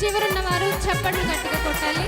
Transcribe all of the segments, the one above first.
చివరున్న వారు చెప్పండి గట్టిగా కొట్టాలి.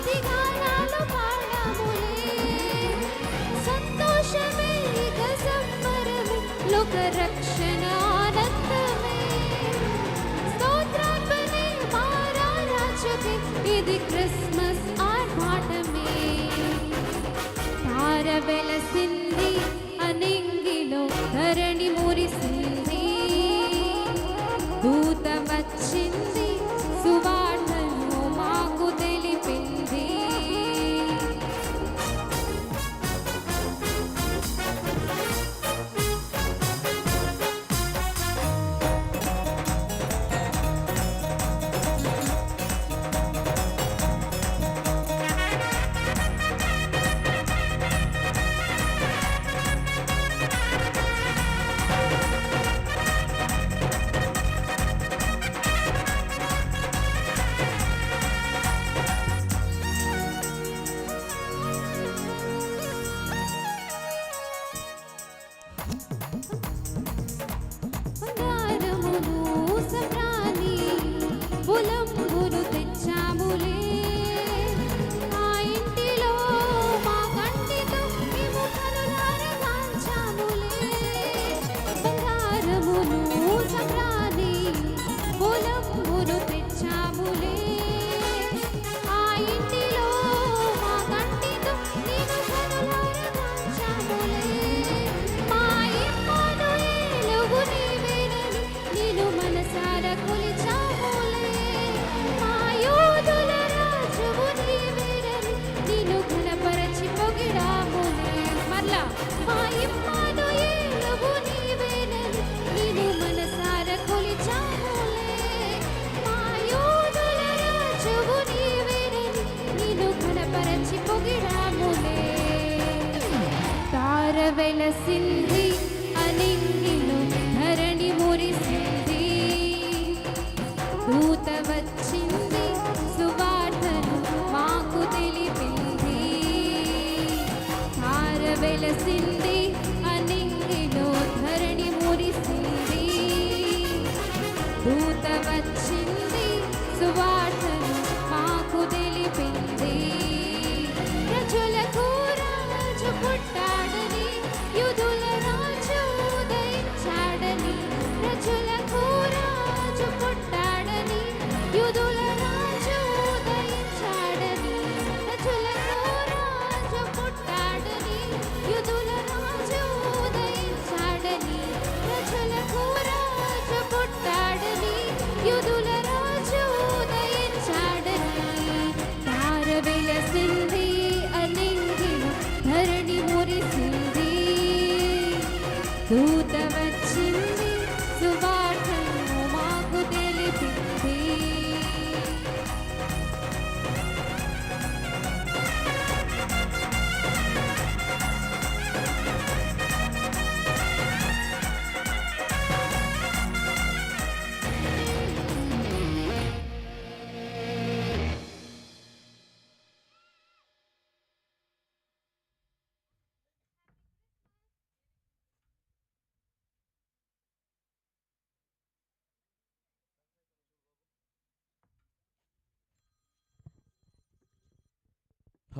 어디가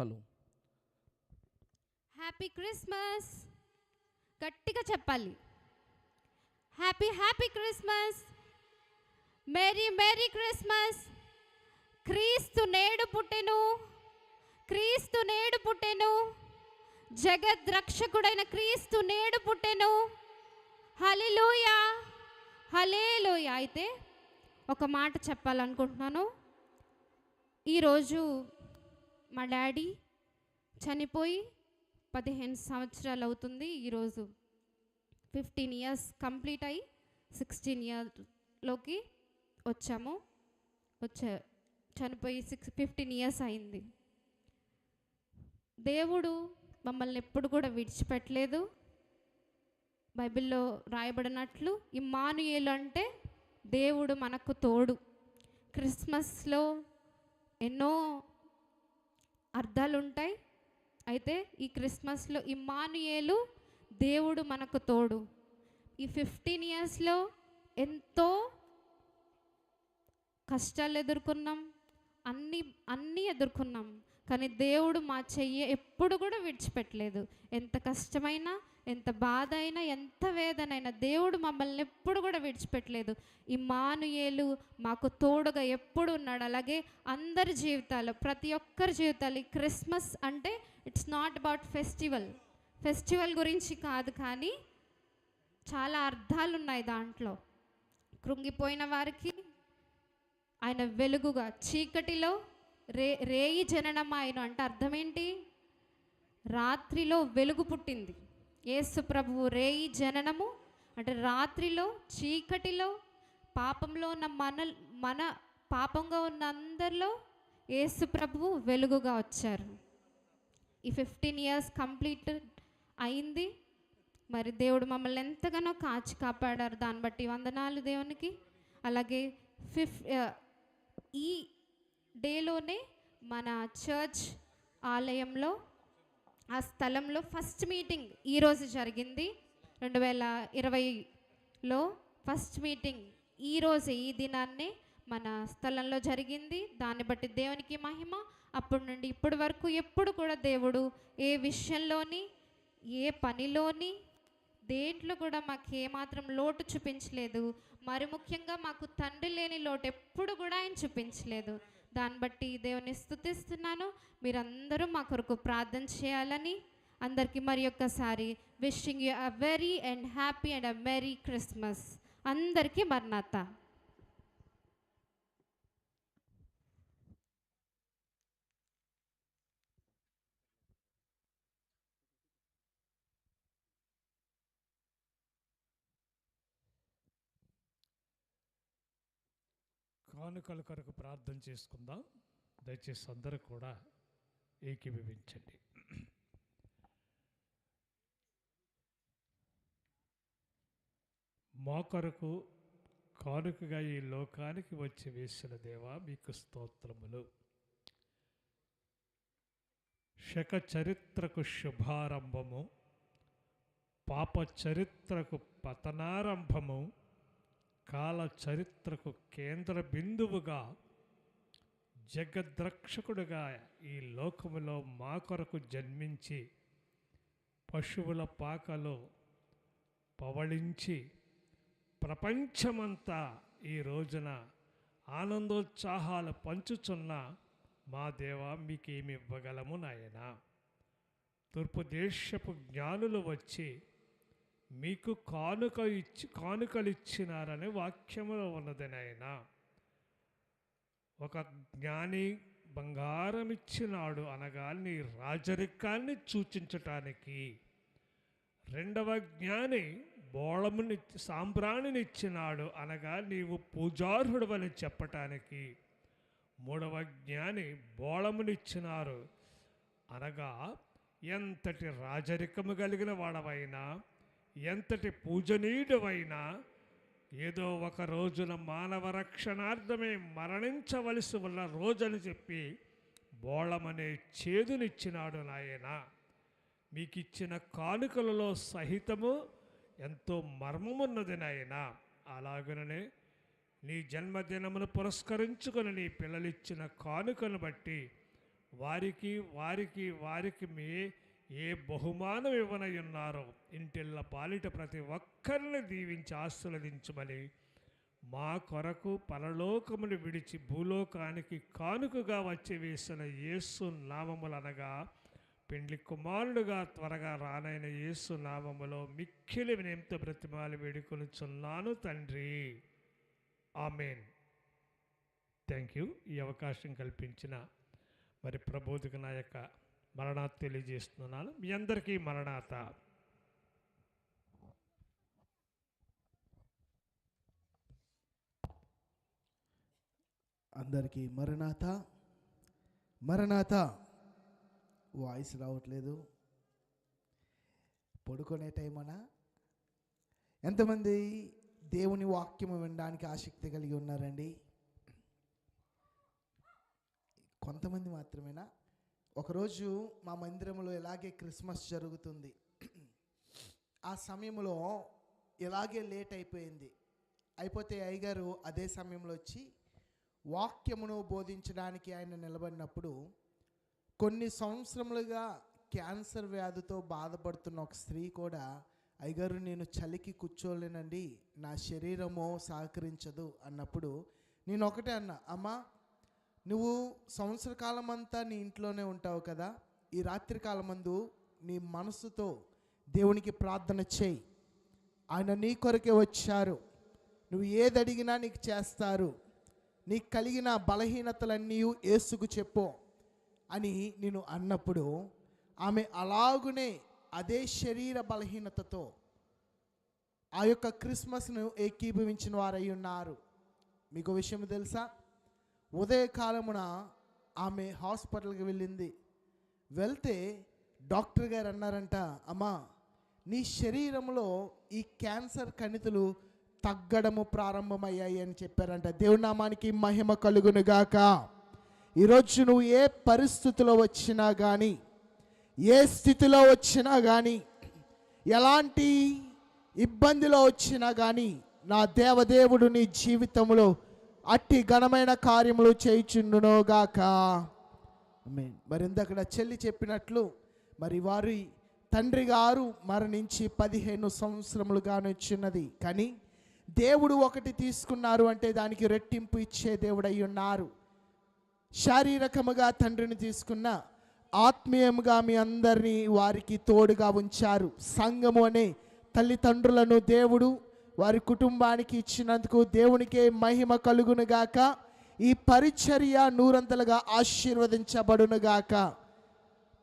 శుభాకాంక్షలు హ్యాపీ క్రిస్మస్ గట్టిగా చెప్పాలి. Happy happy Christmas merry merry Christmas క్రీస్తు నేడు పుట్టెను. క్రీస్తు నేడు పుట్టెను. జగద్ రక్షకుడైన క్రీస్తు నేడు పుట్టెను. హలిలోయ హలేలోయ అయితే ఒక మాట చెప్పాలనుకుంటున్నాను. ఈరోజు మా డాడీ చనిపోయి పదిహేను సంవత్సరాలు అవుతుంది. ఈరోజు ఫిఫ్టీన్ ఇయర్స్ కంప్లీట్ అయ్యి సిక్స్టీన్ ఇయర్లోకి వచ్చాము. వచ్చా చనిపోయి సిక్స్ ఫిఫ్టీన్ ఇయర్స్ అయింది. దేవుడు మమ్మల్ని ఎప్పుడు కూడా విడిచిపెట్టలేదు. బైబిల్లో రాయబడినట్లు ఇమానుయేలు అంటే దేవుడు మనకు తోడు. క్రిస్మస్లో ఎన్నో అర్థాలు ఉంటాయి అయితే ఈ క్రిస్మస్లో ఇమానుయేలు దేవుడు మనకు తోడు. ఈ ఫిఫ్టీన్ ఇయర్స్లో ఎంతో కష్టాలు ఎదుర్కొన్నాం. అన్ని అన్నీ ఎదుర్కొన్నాం. కానీ దేవుడు మా చెయ్యి ఎప్పుడు కూడా విడిచిపెట్టలేదు. ఎంత కష్టమైనా ఎంత బాధ అయినా ఎంత వేదనైనా దేవుడు మమ్మల్ని ఎప్పుడు కూడా విడిచిపెట్టలేదు. ఈ మానుయేలు మాకు తోడుగా ఎప్పుడు ఉన్నాడు. అలాగే అందరి జీవితాలు ప్రతి ఒక్కరి జీవితాలు ఈ క్రిస్మస్ అంటే it's not about festival festival గురించి కాదు కానీ చాలా అర్థాలు ఉన్నాయి దాంట్లో. కృంగిపోయిన వారికి ఆయన వెలుగుగా చీకటిలో రే రేయి జననం ఆయన అంటే అర్థం ఏంటి? రాత్రిలో వెలుగు పుట్టింది. యేసు ప్రభువు రేయి జననము అంటే రాత్రిలో చీకటిలో పాపంలో ఉన్న మన మన పాపంగా ఉన్న అందరిలో యేసు ప్రభువు వెలుగుగా వచ్చారు. ఈ ఫిఫ్టీన్ ఇయర్స్ కంప్లీట్ అయింది. మరి దేవుడు మమ్మల్ని ఎంతగానో కాచి కాపాడారు. దాన్ని బట్టి వందనాలు దేవునికి. అలాగే ఫిఫ్ ఈ డేలోనే మన చర్చ్ ఆలయంలో ఆ స్థలంలో ఫస్ట్ మీటింగ్ ఈరోజు జరిగింది. రెండు వేల ఇరవైలో ఫస్ట్ మీటింగ్ ఈరోజు ఈ దినాన్నే మన స్థలంలో జరిగింది. దాన్ని బట్టి దేవునికి మహిమ. అప్పటి నుండి ఇప్పటి వరకు ఎప్పుడు కూడా దేవుడు ఏ విషయంలోని ఏ పనిలోని దేంట్లో కూడా మాకు ఏమాత్రం లోటు చూపించలేదు. మరి ముఖ్యంగా మాకు తండ్రి లేని లోటు ఎప్పుడు కూడా ఆయన చూపించలేదు. దాన్ని బట్టి దేవుని స్థుతిస్తున్నాను. మీరందరూ మా కొరకు ప్రార్థన చేయాలని అందరికీ మరి ఒక్కసారి wishing you a very and happy and a merry Christmas అందరికీ మర్నాథ కానుకల కొరకు ప్రార్థన చేసుకుందాం. దయచేసి అందరూ కూడా ఏకీభవించండి. మా కొరకు కానుకగా ఈ లోకానికి వచ్చి వేసిన దేవా మీకు స్తోత్రములు. శక చరిత్రకు శుభారంభము పాప చరిత్రకు పతనారంభము కాల చరిత్రకు కేంద్ర బిందువుగా జగద్రక్షకుడుగా ఈ లోకములో మా కొరకు జన్మించి పశువుల పాకలో పవళించి ప్రపంచమంతా ఈ రోజున ఆనందోత్సాహాలు పంచుచున్న మా దేవ మీకేమి ఇవ్వగలము నాయనా? తూర్పు దేశపు జ్ఞానులు వచ్చి మీకు కానుక ఇచ్చి కానుకలు ఇచ్చినారని వాక్యములో ఉన్నది నాయన. ఒక జ్ఞాని బంగారం ఇచ్చినాడు అనగా నీ రాజరికాన్ని సూచించటానికి. రెండవ జ్ఞాని బోళముని సాంబ్రాణిని ఇచ్చినాడు అనగా నీవు పూజార్హుడవని చెప్పటానికి. మూడవ జ్ఞాని బోళమునిచ్చినారు అనగా ఎంతటి రాజరికము కలిగిన వాడవైనా ఎంతటి పూజనీయుడవైనా ఏదో ఒక రోజున మానవ రక్షణార్థమే మరణించవలసి ఉన్న రోజని చెప్పి బోళమనే చేదునిచ్చినాడు నాయన. మీకు ఇచ్చిన కానుకలలో సహితము ఎంతో మర్మమున్నది నాయన. అలాగనే నీ జన్మదినమును పురస్కరించుకొని నీ పిల్లలిచ్చిన కానుకను బట్టి వారికి వారికి వారికి మీ ఏ బహుమానం ఇవ్వనై ఇంటిళ్ళ పాలిట ప్రతి ఒక్కరిని దీవించి ఆశీర్వదించమని మా కొరకు పరలోకమును విడిచి భూలోకానికి కానుకగా వచ్చి వేసిన యేసు నామములనగా పెండ్లి కుమారుడుగా త్వరగా రానైన యేసు నామములో మిక్కిలి వినయంతో బ్రతిమాలి వేడుకొనుచున్నాను తండ్రి. ఆమెన్. థ్యాంక్ యూ ఈ అవకాశం కల్పించిన మరి ప్రబోధక నాయక మరణాత్ తెలియజేస్తున్నాను. మీ అందరికీ మరణాత. అందరికీ మరణాత. మరణాత. వాయిస్ రావట్లేదు. పడుకునే టైమనా? ఎంతమంది దేవుని వాక్యము వినడానికి ఆసక్తి కలిగి ఉన్నారండి? కొంతమంది మాత్రమేనా? ఒకరోజు మా మందిరంలో ఇలాగే క్రిస్మస్ జరుగుతుంది? ఆ సమయంలో ఇలాగే లేట్ అయిపోయింది? అయిపోతే అయ్యగారు అదే సమయంలో వచ్చి వాక్యమును బోధించడానికి ఆయన నిలబడినప్పుడు కొన్ని సంవత్సరములుగా క్యాన్సర్ వ్యాధితో బాధపడుతున్న ఒక స్త్రీ కూడా అయ్యగారు నేను చలికి కూర్చోలేనండి. నా శరీరము సహకరించదు అన్నప్పుడు నేను ఒకటే అన్నా అమ్మా నువ్వు సంవత్సర కాలం అంతా నీ ఇంట్లోనే ఉంటావు కదా? ఈ రాత్రి కాలమందు నీ మనసుతో దేవునికి ప్రార్థన చేయి. ఆయన నీ కొరకే వచ్చారు. నువ్వు ఏది అడిగినా నీకు చేస్తారు. నీకు కలిగిన బలహీనతలన్నీ ఏసుకు చెప్పు అని నేను అన్నప్పుడు ఆమె అలాగునే అదే శరీర బలహీనతతో ఆ యొక్క క్రిస్మస్ను ఏకీభవించిన వారై ఉన్నారు. మీకు విషయం తెలుసా? ఉదయకాలమున ఆమె హాస్పిటల్కి వెళ్ళింది. వెళ్తే డాక్టర్ గారు అన్నారంట అమ్మా నీ శరీరంలో ఈ క్యాన్సర్ కణితులు తగ్గడము ప్రారంభమయ్యాయి అని చెప్పారంట. దేవునామానికి మహిమ కలుగునుగాక ఈరోజు నువ్వు ఏ పరిస్థితిలో వచ్చినా కానీ ఏ స్థితిలో వచ్చినా కానీ ఎలాంటి ఇబ్బందిలో వచ్చినా కానీ నా దేవదేవుడు నీ జీవితంలో అట్టి ఘనమైన కార్యములు చేయుచుండునోగాక మరి ఇందక్కడ చెల్లి చెప్పినట్లు మరి వారి తండ్రి గారు మరణించి పదిహేను సంవత్సరములుగా చిన్నది కానీ దేవుడు ఒకటి తీసుకున్నారు అంటే దానికి రెట్టింపు ఇచ్చే దేవుడై ఉన్నారు శారీరకముగా తండ్రిని తీసుకున్న ఆత్మీయముగా మీ అందరినీ వారికి తోడుగా ఉంచారు. సంఘము అనే తల్లిదండ్రులను దేవుడు వారి కుటుంబానికి ఇచ్చినందుకు దేవునికే మహిమ కలుగునుగాక. ఈ పరిచర్య నూరంతలుగా ఆశీర్వదించబడునుగాక.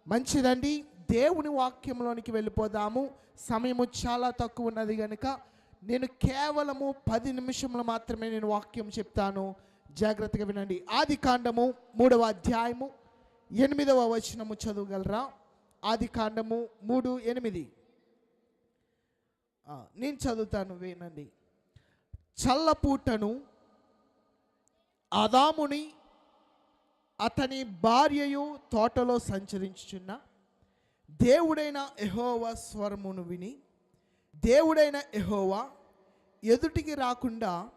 మంచిదండి దేవుని వాక్యంలోనికి వెళ్ళిపోదాము. సమయము చాలా తక్కువ ఉన్నది కనుక నేను కేవలము పది నిమిషములు మాత్రమే నేను వాక్యం చెప్తాను. జాగ్రత్తగా వినండి. ఆది కాండము మూడవ అధ్యాయము ఎనిమిదవ వచనము చదవగలరా? ఆది కాండము మూడు ఎనిమిది. నేను చదువుతాను వినండి. చల్లపూటను అదాముని అతని భార్యయు తోటలో సంచరించుచున్న దేవుడైన ఎహోవా స్వరమును విని దేవుడైన ఎహోవా ఎదుటికి రాకుండా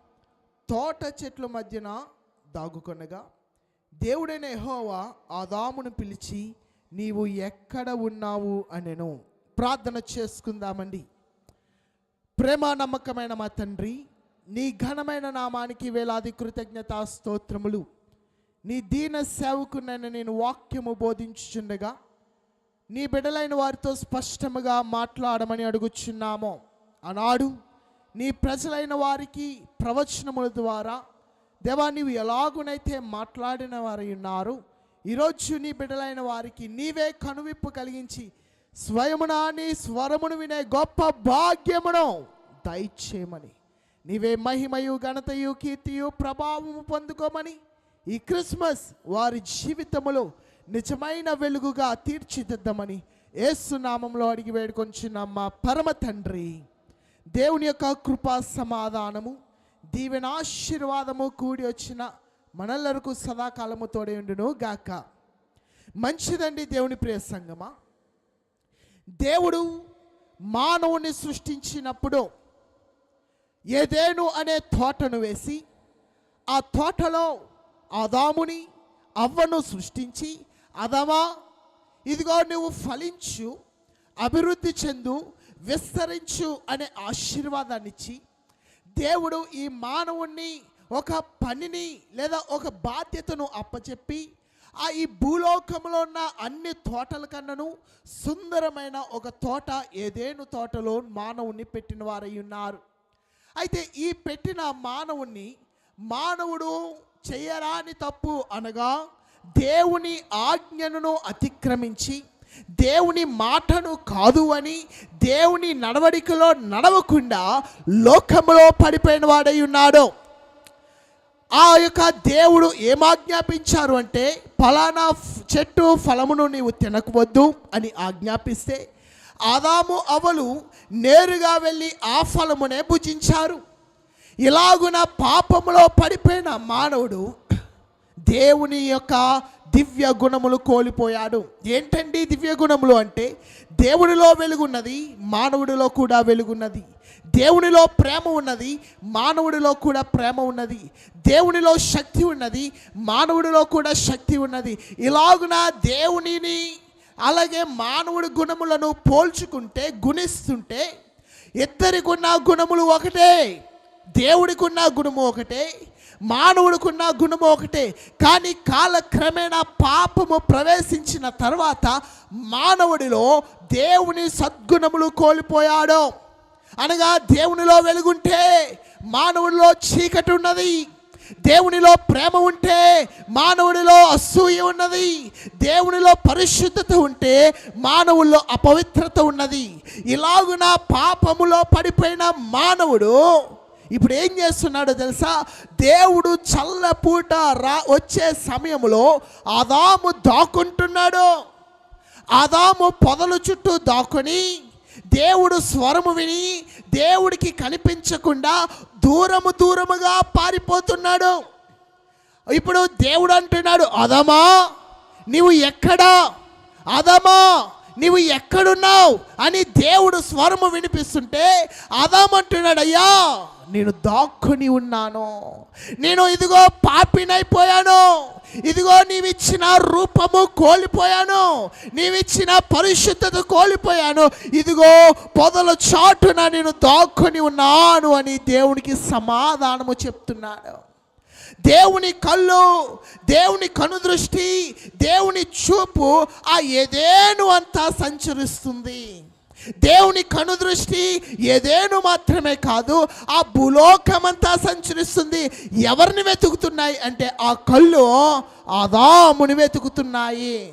తోట చెట్ల మధ్యన దాగుకొనగా దేవుడైన ఎహోవా ఆదామును పిలిచి నీవు ఎక్కడ ఉన్నావు అనెను. ప్రార్థన చేసుకుందామండి. ప్రేమ నమ్మకమైన మా తండ్రి నీ ఘనమైన నామానికి వేలాది కృతజ్ఞతా స్తోత్రములు. నీ దీన సేవకునైన నేను వాక్యము బోధించుచుండగా నీ బిడలైన వారితో స్పష్టముగా మాట్లాడమని అడుగుచున్నాము. ఆనాడు నీ ప్రజలైన వారికి ప్రవచనముల ద్వారా దేవా నీవు ఎలాగునైతే మాట్లాడిన వారు ఉన్నారు ఈరోజు నీ బిడ్డలైన వారికి నీవే కనువిప్పు కలిగించి స్వయమున నీ స్వరమును వినే గొప్ప భాగ్యమును దయచేయమని. నీవే మహిమయు ఘనతయు కీర్తియు ప్రభావము పొందుకోమని ఈ క్రిస్మస్ వారి జీవితములో నిజమైన వెలుగుగా తీర్చిదిద్దమని ఏసునామంలో అడిగి వేడుకొంచున్న మా పరమ తండ్రి. దేవుని యొక్క కృపా సమాధానము దీవెన ఆశీర్వాదము కూడి వచ్చిన మనల్లరకు సదాకాలము తోడే ఉండును గాక. మంచిదండి దేవుని ప్రియ సంగమా. దేవుడు మానవుని సృష్టించినప్పుడు ఏదేను అనే తోటను వేసి ఆ తోటలో ఆదాముని అవ్వను సృష్టించి అదమా ఇదిగో నువ్వు ఫలించు అభివృద్ధి చెందు విస్తరించు అనే ఆశీర్వాదాన్ని ఇచ్చి దేవుడు ఈ మానవుణ్ణి ఒక పనిని లేదా ఒక బాధ్యతను అప్పచెప్పి ఆ ఈ భూలోకంలో ఉన్న అన్ని తోటల కన్నను సుందరమైన ఒక తోట ఏదేను తోటలో మానవుణ్ణి పెట్టిన వారై ఉన్నారు. అయితే ఈ పెట్టిన మానవుణ్ణి మానవుడు చేయరాని తప్పు అనగా దేవుని ఆజ్ఞను అతిక్రమించి దేవుని మాటను కాదు అని దేవుని నడవడికలో నడవకుండా లోకంలో పడిపోయిన వాడై ఉన్నాడు. ఆ యొక్క దేవుడు ఏమాజ్ఞాపించారు అంటే ఫలానా చెట్టు ఫలమును నీవు తినకవద్దు అని ఆజ్ఞాపిస్తే ఆదాము అవలు నేరుగా వెళ్ళి ఆ ఫలమునే భుజించారు. ఇలాగున పాపములో పడిపోయిన మానవుడు దేవుని యొక్క దివ్య గుణములు కోల్పోయాడు. ఏంటండి దివ్య గుణములు అంటే దేవుడిలో వెలుగున్నది మానవుడిలో కూడా వెలుగున్నది. దేవునిలో ప్రేమ ఉన్నది మానవుడిలో కూడా ప్రేమ ఉన్నది దేవునిలో శక్తి ఉన్నది మానవుడిలో కూడా శక్తి ఉన్నది. ఇలాగున దేవునిని అలాగే మానవుడి గుణములను పోల్చుకుంటే గుణిస్తుంటే ఇద్దరికున్న గుణములు ఒకటే దేవుడికున్న గుణము ఒకటే మానవుడికున్న గుణము ఒకటే. కానీ కాలక్రమేణా పాపము ప్రవేశించిన తర్వాత మానవుడిలో దేవుని సద్గుణములు కోల్పోయాడు. అనగా దేవునిలో వెలుగుంటే మానవుడిలో చీకటి ఉన్నది. దేవునిలో ప్రేమ ఉంటే మానవుడిలో అసూయ ఉన్నది. దేవునిలో పరిశుద్ధత ఉంటే మానవుల్లో అపవిత్రత ఉన్నది. ఇలాగున పాపములో పడిపోయిన మానవుడు ఇప్పుడు ఏం చేస్తున్నాడో తెలుసా? దేవుడు చల్లపూట రా వచ్చే సమయంలో ఆదాము దాక్కుంటున్నాడు. ఆదాము పొదల చుట్టూ దాక్కుని దేవుడు స్వరము విని దేవుడికి కనిపించకుండా దూరము దూరముగా పారిపోతున్నాడు. ఇప్పుడు దేవుడు అంటున్నాడు అదమా నీవు ఎక్కడా? అదమా నీవు ఎక్కడున్నావు? అని దేవుడు స్వరము వినిపిస్తుంటే అదామంటున్నాడు అయ్యా నేను దాక్కుని ఉన్నాను. నేను ఇదిగో పాపినైపోయాను. ఇదిగో నీవిచ్చిన రూపము కోల్పోయాను. నీవిచ్చిన పరిశుద్ధత కోల్పోయాను. ఇదిగో పొదల చాటున నేను దాక్కుని ఉన్నాను అని దేవునికి సమాధానము చెప్తున్నాడు. దేవుని కళ్ళు దేవుని కనుదృష్టి దేవుని చూపు ఆ ఏదేను అంతా సంచరిస్తుంది. దేవుని కనుదృష్టి ఏదేను మాత్రమే కాదు ఆ భూలోకమంతా సంచరిస్తుంది. ఎవరిని వెతుకుతున్నాయి అంటే ఆ కళ్ళు ఆదాముని వెతుకుతున్నాయి.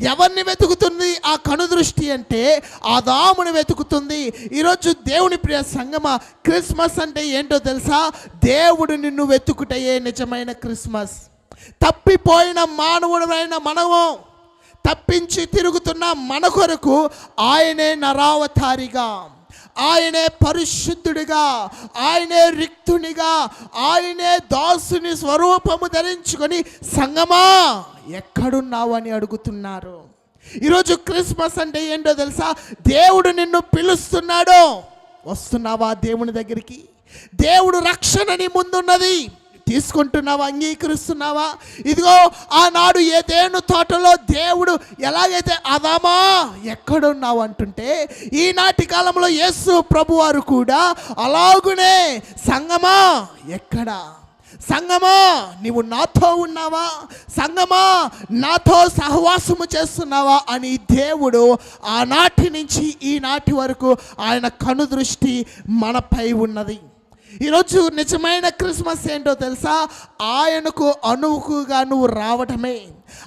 ఎవరిని వెతుకుతుంది ఆ కనుదృష్టి అంటే ఆదాముని వెతుకుతుంది. ఈరోజు దేవుని ప్రియ సంగమ క్రిస్మస్ అంటే ఏంటో తెలుసా? దేవుడు నిన్ను వెతుకుటయే నిజమైన క్రిస్మస్. తప్పిపోయిన మానవుడమైన మనము తప్పించి తిరుగుతున్న మన కొరకు ఆయనే నరావతారిగా ఆయనే పరిశుద్ధుడిగా ఆయనే రిక్తునిగా ఆయనే దాసుని స్వరూపము ధరించుకొని సంగమా ఎక్కడున్నావు అని అడుగుతున్నారు. ఈరోజు క్రిస్మస్ అంటే ఏంటో తెలుసా? దేవుడు నిన్ను పిలుస్తున్నాడు. వస్తున్నావా దేవుని దగ్గరికి? దేవుడు రక్షణ నీ ముందున్నది. తీసుకుంటున్నావా? అంగీకరిస్తున్నావా? ఇదిగో ఆనాడు ఏదేను తోటలో దేవుడు ఎలాగైతే అదామా ఎక్కడున్నావు? అంటుంటే ఈనాటి కాలంలో యేసు ప్రభువారు కూడా అలాగునే సంగమా ఎక్కడా? సంగమా నీవు నాతో ఉన్నావా? సంగమా నాతో సహవాసము చేస్తున్నావా? అని దేవుడు ఆనాటి నుంచి ఈనాటి వరకు ఆయన కనుదృష్టి మనపై ఉన్నది. ఈరోజు నిజమైన క్రిస్మస్ ఏంటో తెలుసా? ఆయనకు అనువుకుగా నువ్వు రావడమే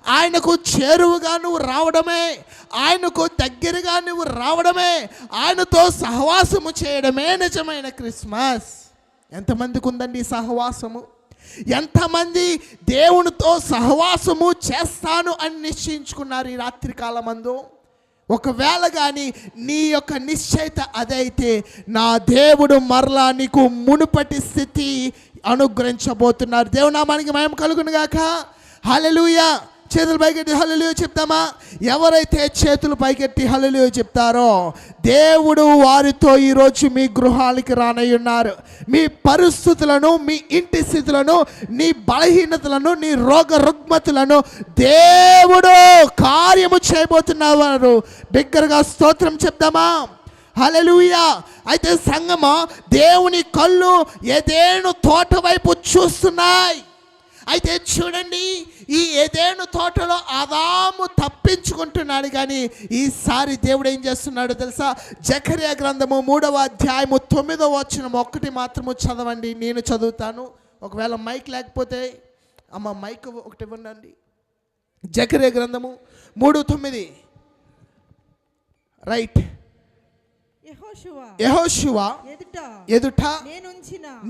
ఆయనకు చేరువుగా నువ్వు రావడమే. ఆయనకు దగ్గరగా నువ్వు రావడమే. ఆయనతో సహవాసము చేయడమే నిజమైన క్రిస్మస్. ఎంతమందికి ఉందండి సహవాసము? ఎంతమంది దేవునితో సహవాసము చేస్తాను అని నిశ్చయించుకున్నారు ఈ రాత్రి కాలమందు? ఒకవేళ కానీ నీ యొక్క నిశ్చయిత అదైతే నా దేవుడు మరలా నీకు మునుపటి స్థితి అనుగ్రహించబోతున్నారు. దేవునామానికి మయం కలుగునుగాక. హలలుయా చేతులు పైకెట్టి హలలియో చెప్తామా? ఎవరైతే చేతులు పైకెట్టి హలలియో చెప్తారో దేవుడు వారితో ఈరోజు మీ గృహాలకి రానయ్యున్నారు. మీ పరిస్థితులను మీ ఇంటి స్థితులను నీ బలహీనతలను నీ రోగ రుగ్మతులను దేవుడు కార్యము చేయబోతున్నవారు బిగ్గరగా స్తోత్రం చెప్దామా హలలుయా అయితే సంగమ దేవుని కళ్ళు ఏదేను తోట వైపు చూస్తున్నాయి. అయితే చూడండి ఈ ఏదేను తోటలో ఆదాము తప్పించుకుంటున్నాడు కానీ ఈసారి దేవుడు ఏం చేస్తున్నాడు తెలుసా? జకర్యా గ్రంథము మూడవ అధ్యాయము తొమ్మిదవ వచ్చిన ఒక్కటి మాత్రము చదవండి నేను చదువుతాను. ఒకవేళ మైక్ లేకపోతే అమ్మ మైక్ ఒకటి ఇవ్వండి జకర్య గ్రంథము మూడు తొమ్మిది. రైట్. యహోశివ ఎదుట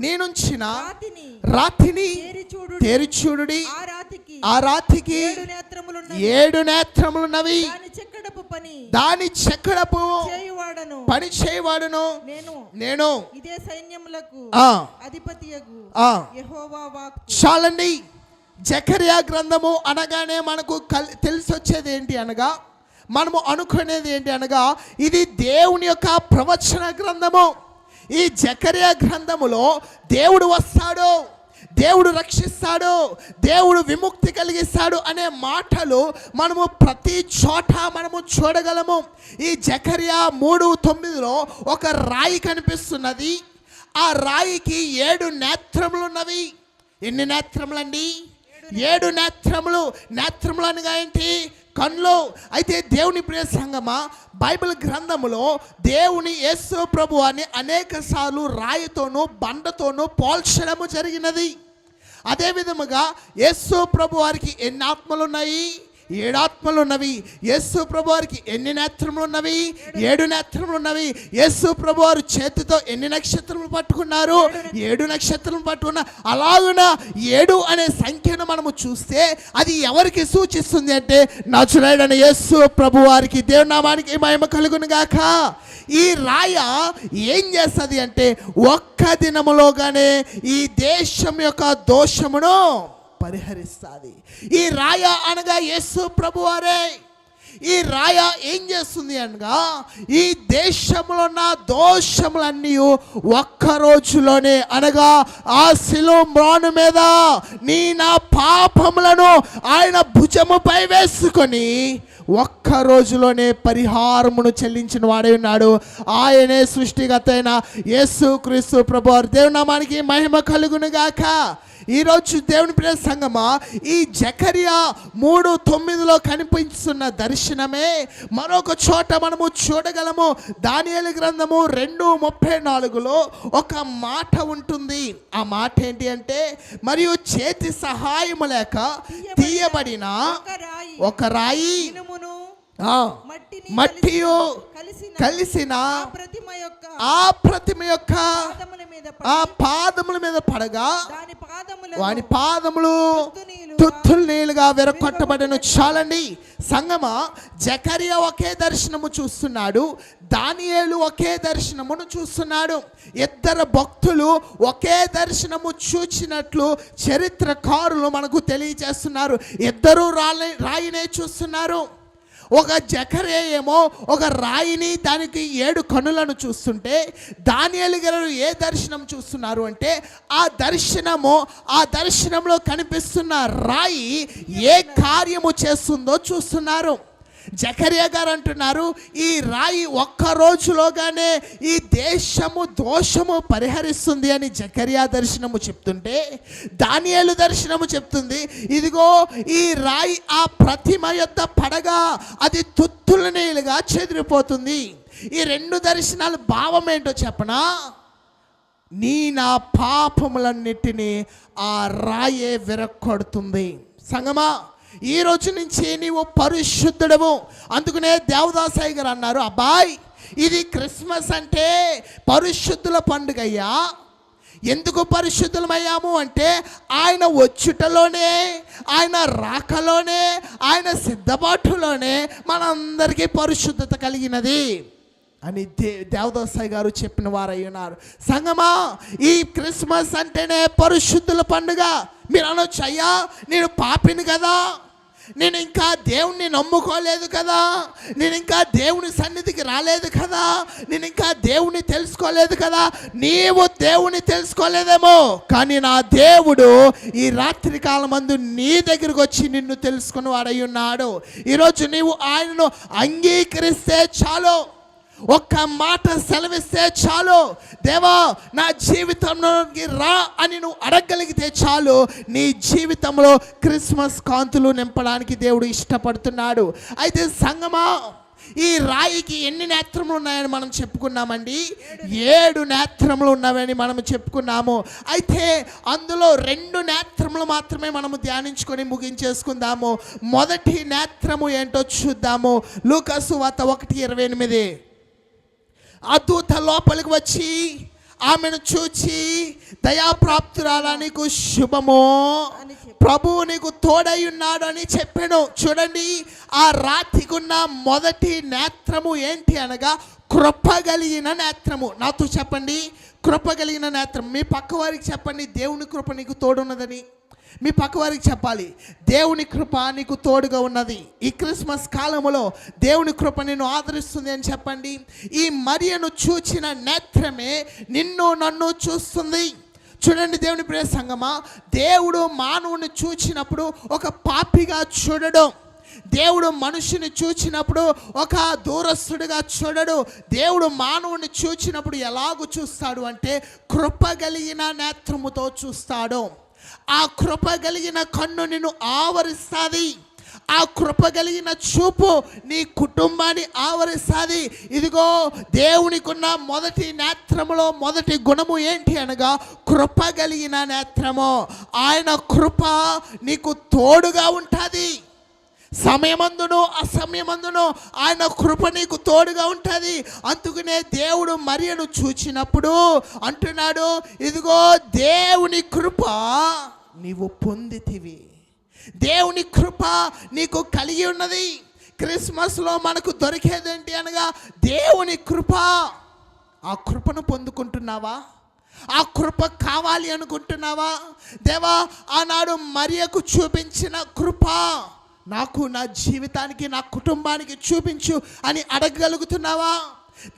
నేనుంచిన రాతిని రాతిని తేరి చూడు తెరిచూడుడి. ఆ రాతికి ఏడు నేత్రములున్న ఏడు నేత్రములున్నవి. దాని చెక్కడపు పని చేయువాడను. పని చేయవాడును. నేను నేను ఇదే సైన్యములకు ఆ అధిపతియగు ఆ యెహోవా వాక్కు. చాలండి జకరియా గ్రంథము అనగానే మనకు కల్ తెలిసి వచ్చేది ఏంటి అనగా మనము అనుకునేది ఏంటి అనగా ఇది దేవుని యొక్క ప్రవచన గ్రంథము. ఈ జకరియా గ్రంథములో దేవుడు వస్తాడు దేవుడు రక్షిస్తాడు దేవుడు విముక్తి కలిగిస్తాడు అనే మాటలు మనము ప్రతి చోట మనము చూడగలము. ఈ జకరియా మూడు తొమ్మిదిలో ఒక రాయి కనిపిస్తున్నది. ఆ రాయికి ఏడు నేత్రములు ఉన్నవి ఎన్ని నేత్రములండి? ఏడు నేత్రములు. నేత్రములు అనగా ఏంటి? కళ్ళు అయితే దేవుని ప్రియ సంగమా బైబిల్ గ్రంథములో దేవుని యేసు ప్రభు అని అనేక సార్లు రాయితోనూ బండతోనూ పోల్చడము జరిగినది. అదే విధముగా యేసు ప్రభు వారికి ఎన్ని ఆత్మలు ఉన్నాయి ఏడాత్మలు ఉన్నవి. యేసు ప్రభు వారికి ఎన్ని నేత్రములు ఉన్నవి? ఏడు నేత్రములు ఉన్నవి. యేసు ప్రభు వారు చేతితో ఎన్ని నక్షత్రములు పట్టుకున్నారు? ఏడు నక్షత్రములు పట్టుకున్న అలాగున ఏడు అనే సంఖ్యను మనము చూస్తే అది ఎవరికి సూచిస్తుంది అంటే నచుడైన యేసు ప్రభు వారికి దేవునామానికి మహిమ కలుగును గాక ఈ రాయ ఏం చేస్తుంది అంటే ఒక్క దినములోగానే ఈ దేశం యొక్క దోషమును పరిహరిస్తుంది. ఈ రాయ అనగా యేసు ప్రభువారే. ఈ రాయ ఏం చేస్తుంది అనగా ఈ దేశంలో ఉన్న దోషములన్నీ ఒక్క రోజులోనే అనగా ఆ శిలోమ్రాను మీద నీ నా పాపములను ఆయన భుజముపై వేసుకొని ఒక్క రోజులోనే పరిహారమును చెల్లించిన వాడే ఉన్నాడు. ఆయనే సృష్టిగతైన యేసు క్రీస్తు ప్రభు దేవునామానికి మహిమ కలుగునుగాక. గాక ఈరోజు దేవుని ప్రియ సంగమా ఈ జకరియా మూడు తొమ్మిదిలో కనిపిస్తున్న దర్శనమే. మరొక చోట మనము చూడగలము దానియేలు గ్రంథము రెండు ముప్పై నాలుగులో ఒక మాట ఉంటుంది. ఆ మాట ఏంటి అంటే మరియు చేతి సహాయము లేక తీయబడిన ఒక రాయి మట్టియు కలిసిన కలిసిన ఆ ప్రతిమ యొక్క ఆ పాదముల మీద పడగా వాని పాదములు తుత్తులు నీళ్ళుగా విరగొట్టబడను. చాలండి. సంగమ జకరియా ఒకే దర్శనము చూస్తున్నాడు. దానియేలు ఒకే దర్శనమును చూస్తున్నాడు. ఇద్దరు భక్తులు ఒకే దర్శనము చూచినట్లు చరిత్రకారులు మనకు తెలియజేస్తున్నారు. ఇద్దరు రాయి రాయినే చూస్తున్నారు. ఒక జకరే ఏమో ఒక రాయిని దానికి ఏడు కనులను చూస్తుంటే దానియలు గారు ఏ దర్శనం చూస్తున్నారు అంటే ఆ దర్శనము ఆ దర్శనంలో కనిపిస్తున్న రాయి ఏ కార్యము చేస్తుందో చూస్తున్నారు. జకరియా గారు అంటున్నారు ఈ రాయి ఒక్క రోజులోగానే ఈ దేశము దోషము పరిహరిస్తుంది అని జకరియా దర్శనము చెప్తుంటే దానియలు దర్శనము చెప్తుంది ఇదిగో ఈ రాయి ఆ ప్రతిమ యొక్క పడగా అది తుత్తుల నీళ్ళుగా చెదిరిపోతుంది. ఈ రెండు దర్శనాలు భావం ఏంటో చెప్పనా? నీ నా పాపములన్నిటినీ ఆ రాయే విరక్కొడుతుంది. సంగమా ఈ రోజు నుంచి నీవు పరిశుద్ధుడము అందుకనే దేవదాసాయి గారు అన్నారు అబ్బాయి ఇది క్రిస్మస్ అంటే పరిశుద్ధుల పండుగయ్యా. ఎందుకు పరిశుద్ధులమయ్యాము అంటే ఆయన వచ్చుటలోనే ఆయన రాకలోనే ఆయన సిద్ధపాటులోనే మనందరికీ పరిశుద్ధత కలిగినది. అని దే దేవదాసాయి గారు చెప్పిన వారై ఉన్నారు. సంగమా ఈ క్రిస్మస్ అంటేనే పరిశుద్ధుల పండుగ. మీరు అనొచ్చు అయ్యా నేను పాపిని కదా. నేను ఇంకా దేవుణ్ణి నమ్ముకోలేదు కదా. నేను ఇంకా దేవుని సన్నిధికి రాలేదు కదా. నేను ఇంకా దేవుని తెలుసుకోలేదు కదా. నీవు దేవుని తెలుసుకోలేదేమో. కానీ నా దేవుడు ఈ రాత్రి కాలమందు నీ దగ్గరకు వచ్చి నిన్ను తెలుసుకుని వాడై ఉన్నాడు. ఈరోజు నీవు ఆయనను అంగీకరిస్తే చాలు. ఒక్క మాట సెలవిస్తే చాలు. దేవా నా జీవితంలోకి రా అని నువ్వు అడగగలిగితే చాలు. నీ జీవితంలో క్రిస్మస్ కాంతులు నింపడానికి దేవుడు ఇష్టపడుతున్నాడు. అయితే సంగమా ఈ రాయికి ఎన్ని నేత్రములు ఉన్నాయని మనం చెప్పుకున్నామండి? ఏడు నేత్రములు ఉన్నవని మనం చెప్పుకున్నాము. అయితే అందులో రెండు నేత్రములు మాత్రమే మనము ధ్యానించుకొని ముగించేసుకుందాము. మొదటి నేత్రము ఏంటో చూద్దాము. లూకసు వాత ఒకటి ఇరవై ఎనిమిది. ఆ దూత లోపలికి వచ్చి ఆమెను చూచి దయాప్రాప్తురాలా నీకు శుభము. ప్రభువు నీకు తోడై ఉన్నాడు అని చెప్పాను. చూడండి ఆ రాతికున్న మొదటి నేత్రము ఏంటి అనగా కృప కలిగిన నేత్రము. నాతో చెప్పండి కృప కలిగిన నేత్రం. మీ పక్క వారికి చెప్పండి దేవుని కృప నీకు తోడున్నదని. మీ పక్క వారికి చెప్పాలి దేవుని కృప నీకు తోడుగా ఉన్నది. ఈ క్రిస్మస్ కాలములో దేవుని కృప నిన్ను ఆదరిస్తుంది అని చెప్పండి. ఈ మరియను చూచిన నేత్రమే నిన్ను నన్ను చూస్తుంది. చూడండి దేవుని ప్రియ సంగమా దేవుడు మానవుని చూచినప్పుడు ఒక పాపిగా చూడడం. దేవుడు మనుషుని చూచినప్పుడు ఒక దూరస్తుడిగా చూడడు. దేవుడు మానవుని చూచినప్పుడు ఎలాగూ చూస్తాడు అంటే కృప కలిగిన నేత్రముతో చూస్తాడు. ఆ కృప కలిగిన కన్ను నిన్ను ఆవరిస్తుంది. ఆ కృప కలిగిన చూపు నీ కుటుంబాన్ని ఆవరిస్తుంది. ఇదిగో దేవునికున్న మొదటి నేత్రములో మొదటి గుణము ఏంటి అనగా కృప కలిగిన నేత్రము. ఆయన కృప నీకు తోడుగా ఉంటుంది. సమయమందును అసమయమందును ఆయన కృప నీకు తోడుగా ఉంటుంది. అందుకనే దేవుడు మరియను చూచినప్పుడు అంటున్నాడు ఇదిగో దేవుని కృప నీవు పొందితివి. దేవుని కృప నీకు కలిగి ఉన్నది. క్రిస్మస్లో మనకు దొరికేదేంటి అనగా దేవుని కృప. ఆ కృపను పొందుకుంటున్నావా? ఆ కృప కావాలి అనుకుంటున్నావా? దేవా ఆనాడు మరియకు చూపించిన కృప నాకు నా జీవితానికి నా కుటుంబానికి చూపించు అని అడగగలుగుతున్నావా?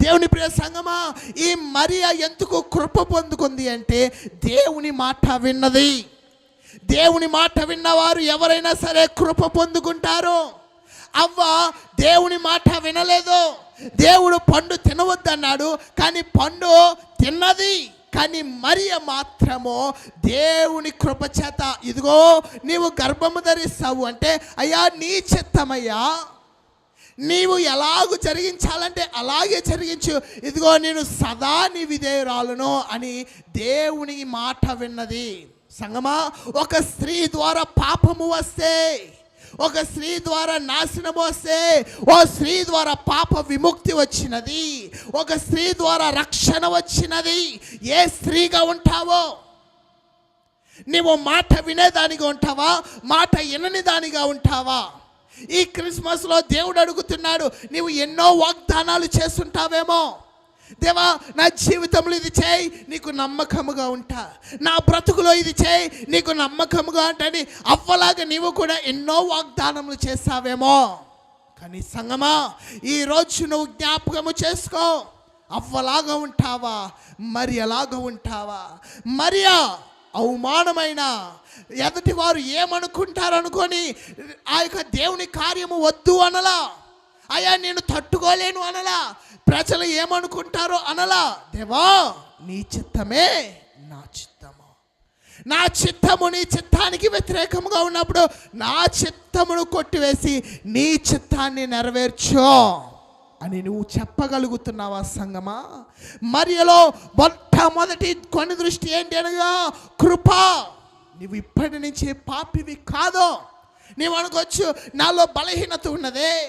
దేవుని ప్రియ సంగమా ఈ మరియ ఎందుకు కృప పొందుకుంది అంటే దేవుని మాట విన్నది. దేవుని మాట విన్నవారు ఎవరైనా సరే కృప పొందుకుంటారు? అవ్వ దేవుని మాట వినలేదు? దేవుడు పండు తినవద్దన్నాడు కానీ పండు తిన్నది కానీ మరియ మాత్రము దేవుని కృప చేత. ఇదిగో నీవు గర్భము ధరిస్తావు అంటే అయ్యా నీ చిత్తమయ్యా. నీవు ఎలాగు జరిగించాలంటే అలాగే జరిగించు. ఇదిగో నేను సదా నీ విధేయురాలను అని దేవుని మాట విన్నది. సంగమా? ఒక స్త్రీ ద్వారా పాపము వస్తే ఒక స్త్రీ ద్వారా నాశనం వస్తే ఓ స్త్రీ ద్వారా పాప విముక్తి వచ్చినది ఒక స్త్రీ ద్వారా రక్షణ వచ్చినది. ఏ స్త్రీగా ఉంటావో? నీవు మాట వినేదానిగా ఉంటావా? మాట వినని దానిగా ఉంటావా? ఈ క్రిస్మస్లో దేవుడు అడుగుతున్నాడు నీవు ఎన్నో వాగ్దానాలు చేస్తుంటావేమో? దేవా నా జీవితంలో ఇది చేయి నీకు నమ్మకముగా ఉంటా. నా బ్రతుకులో ఇది చేయి నీకు నమ్మకముగా ఉంటాని అవ్వలాగా నీవు కూడా ఎన్నో వాగ్దానములు చేస్తావేమో కానీ సంగమా ఈరోజు నువ్వు జ్ఞాపకము చేసుకో. అవ్వలాగా ఉంటావా? మరి ఎలాగా ఉంటావా? మరియా అవమానమైన ఎదుటి వారు ఏమనుకుంటారనుకొని ఆ యొక్క దేవుని కార్యము వద్దు అనలా. అయ్యా నేను తట్టుకోలేను అనలా. ప్రజలు ఏమనుకుంటారో అనలా. దేవా నీ చిత్తమే నా చిత్తము. నా చిత్తము నీ చిత్తానికి వ్యతిరేకంగా ఉన్నప్పుడు నా చిత్తమును కొట్టివేసి నీ చిత్తాన్ని నెరవేర్చో అని నువ్వు చెప్పగలుగుతున్నావా సంగమా? మరియలో మొట్టమొదటి కొన్ని దృష్టి ఏంటి అనగా కృప. నువ్వు ఇప్పటి నుంచి పాపివి కాదో. నీవు అనుకోవచ్చు నాలో బలహీనత ఉన్నదే.